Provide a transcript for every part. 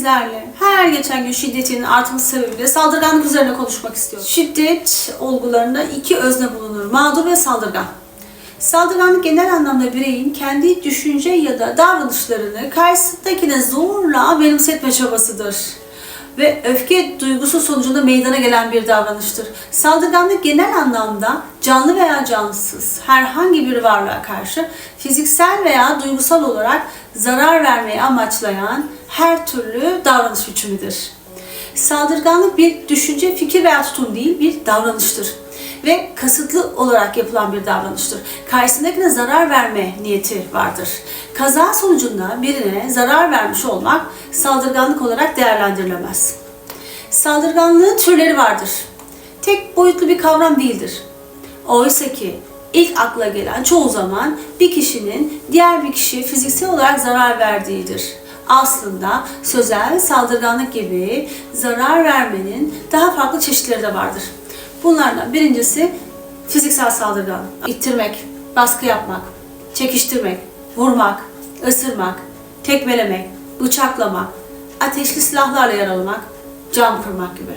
Sizlerle her geçen gün şiddetin artması sebebiyle saldırganlık üzerine konuşmak istiyorum. Şiddet olgularında iki özne bulunur. Mağdur ve saldırgan. Saldırganlık genel anlamda bireyin kendi düşünce ya da davranışlarını karşısındakine zorla benimsetme çabasıdır ve öfke duygusu sonucunda meydana gelen bir davranıştır. Saldırganlık genel anlamda canlı veya cansız herhangi bir varlığa karşı fiziksel veya duygusal olarak zarar vermeyi amaçlayan her türlü davranış biçimidir. Saldırganlık bir düşünce, fikir veya tutum değil, bir davranıştır ve kasıtlı olarak yapılan bir davranıştır. Karşısındakine zarar verme niyeti vardır. Kaza sonucunda birine zarar vermiş olmak saldırganlık olarak değerlendirilemez. Saldırganlığın türleri vardır. Tek boyutlu bir kavram değildir. Oysa ki ilk akla gelen çoğu zaman bir kişinin diğer bir kişiye fiziksel olarak zarar verdiğidir. Aslında sözel saldırganlık gibi zarar vermenin daha farklı çeşitleri de vardır. Bunlardan birincisi fiziksel saldırgan. İttirmek, baskı yapmak, çekiştirmek, vurmak, ısırmak, tekmelemek, bıçaklamak, ateşli silahlarla yaralamak, cam kırmak gibi.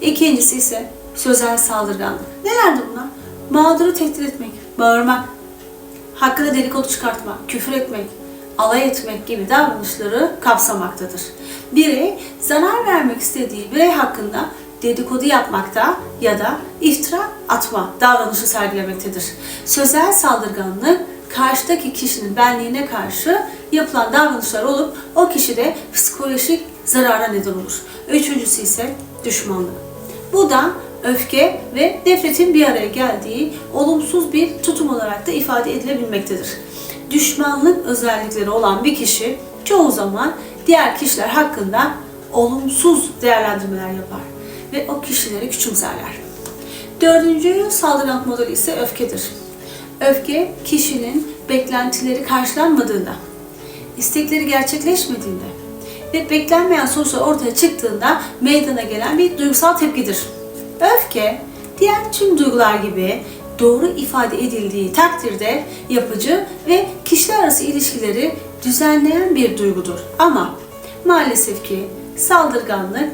İkincisi ise sözel saldırganlık. Nelerdir bunlar? Mağduru tehdit etmek, bağırmak, hakkında dedikodu çıkartmak, küfür etmek, alay etmek gibi davranışları kapsamaktadır. Birey zarar vermek istediği birey hakkında dedikodu yapmakta ya da iftira atma davranışı sergilemektedir. Sözel saldırganlık karşıdaki kişinin benliğine karşı yapılan davranışlar olup o kişide psikolojik zarara neden olur. Üçüncüsü ise düşmanlık. Bu da öfke ve nefretin bir araya geldiği olumsuz bir tutum olarak da ifade edilebilmektedir. Düşmanlık özellikleri olan bir kişi çoğu zaman diğer kişiler hakkında olumsuz değerlendirmeler yapar ve o kişileri küçümserler. Dördüncü saldırgan modeli ise öfkedir. Öfke kişinin beklentileri karşılanmadığında, istekleri gerçekleşmediğinde ve beklenmeyen sonuçlar ortaya çıktığında meydana gelen bir duygusal tepkidir. Öfke, diğer tüm duygular gibi doğru ifade edildiği takdirde yapıcı ve kişiler arası ilişkileri düzenleyen bir duygudur. Ama maalesef ki saldırganlık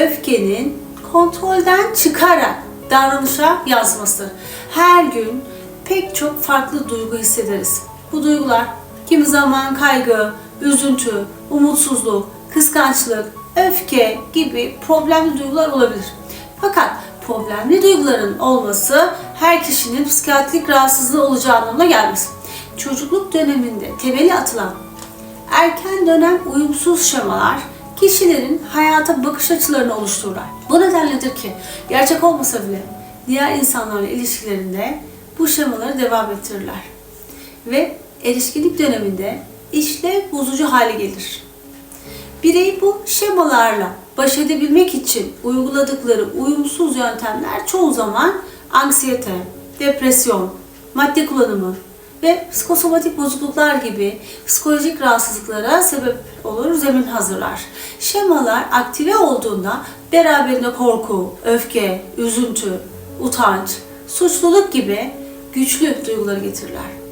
öfkenin kontrolden çıkarak davranışa yansımasıdır. Her gün pek çok farklı duygu hissederiz. Bu duygular kimi zaman kaygı, üzüntü, umutsuzluk, kıskançlık, öfke gibi problemli duygular olabilir. Fakat problemli duyguların olması her kişinin psikiyatrik rahatsızlığı olacağı anlamına gelmez. Çocukluk döneminde temeli atılan erken dönem uyumsuz şemalar kişilerin hayata bakış açılarını oluştururlar. Bu nedenledir ki gerçek olmasa bile diğer insanlarla ilişkilerinde bu şemaları devam ettirirler. Ve erişkinlik döneminde işlev bozucu hale gelir. Birey bu şemalarla baş edebilmek için uyguladıkları uyumsuz yöntemler çoğu zaman anksiyete, depresyon, madde kullanımı ve psikosomatik bozukluklar gibi psikolojik rahatsızlıklara sebep olur, zemin hazırlar. Şemalar aktive olduğunda beraberinde korku, öfke, üzüntü, utanç, suçluluk gibi güçlü duyguları getirirler.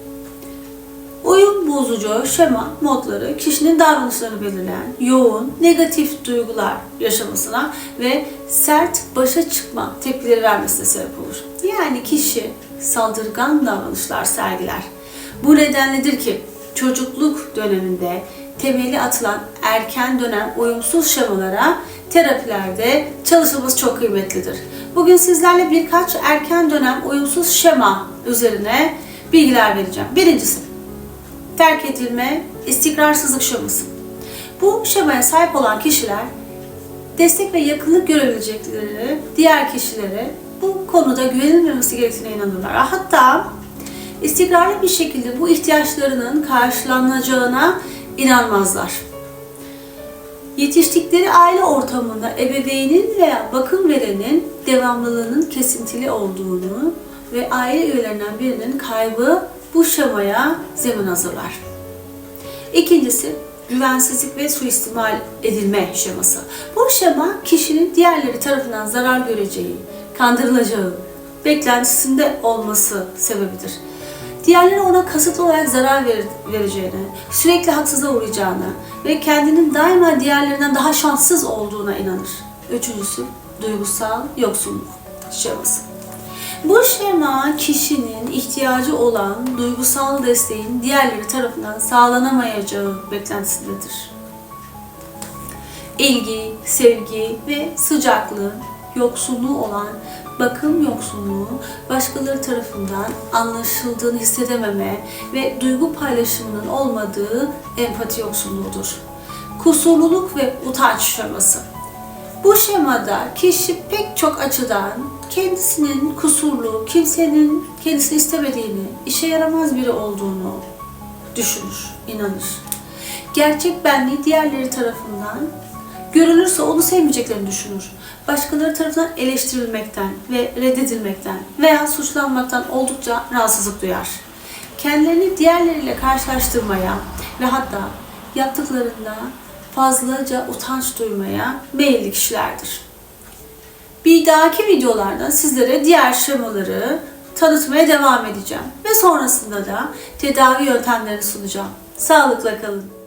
Bozucu şema modları kişinin davranışlarını belirleyen yoğun negatif duygular yaşamasına ve sert başa çıkma tepkileri vermesine sebep olur. Yani kişi saldırgan davranışlar sergiler. Bu nedenledir ki çocukluk döneminde temeli atılan erken dönem uyumsuz şemalara terapilerde çalışılması çok kıymetlidir. Bugün sizlerle birkaç erken dönem uyumsuz şema üzerine bilgiler vereceğim. Birincisi, terk edilme, istikrarsızlık şeması. Bu şemaya sahip olan kişiler destek ve yakınlık görebilecekleri diğer kişilere bu konuda güvenilmemesi gerektiğine inanırlar. Hatta istikrarlı bir şekilde bu ihtiyaçlarının karşılanacağına inanmazlar. Yetiştikleri aile ortamında ebeveynin veya bakım verenin devamlılığının kesintili olduğunu ve aile üyelerinden birinin kaybı bu şemaya zemin hazırlar. İkincisi güvensizlik ve suistimal edilme şeması. Bu şema kişinin diğerleri tarafından zarar göreceği, kandırılacağı, beklentisinde olması sebebidir. diğerleri ona kasıtlı olarak zarar ver- vereceğine, sürekli haksıza uğrayacağına ve kendinin daima diğerlerinden daha şanssız olduğuna inanır. Üçüncüsü, duygusal yoksunluk şeması. Bu şema ihtiyacı olan duygusal desteğin diğerleri tarafından sağlanamayacağı beklentisindedir. İlgi, sevgi ve sıcaklığın yoksunluğu olan bakım yoksunluğu başkaları tarafından anlaşıldığını hissedememe ve duygu paylaşımının olmadığı empati yoksunluğudur. Kusurluluk ve utanç şeması. Bu şemada kişi pek çok açıdan kendisinin kusurlu, kimsenin kendisini istemediğini, işe yaramaz biri olduğunu düşünür, inanır. Gerçek benliği diğerleri tarafından görülürse onu sevmeyeceklerini düşünür. Başkaları tarafından eleştirilmekten ve reddedilmekten veya suçlanmaktan oldukça rahatsızlık duyar. Kendilerini diğerleriyle karşılaştırmaya ve hatta yaptıklarında fazlaca utanç duymaya meyilli kişilerdir. Bir dahaki videolarda sizlere diğer şemaları tanıtmaya devam edeceğim ve sonrasında da tedavi yöntemlerini sunacağım. Sağlıkla kalın.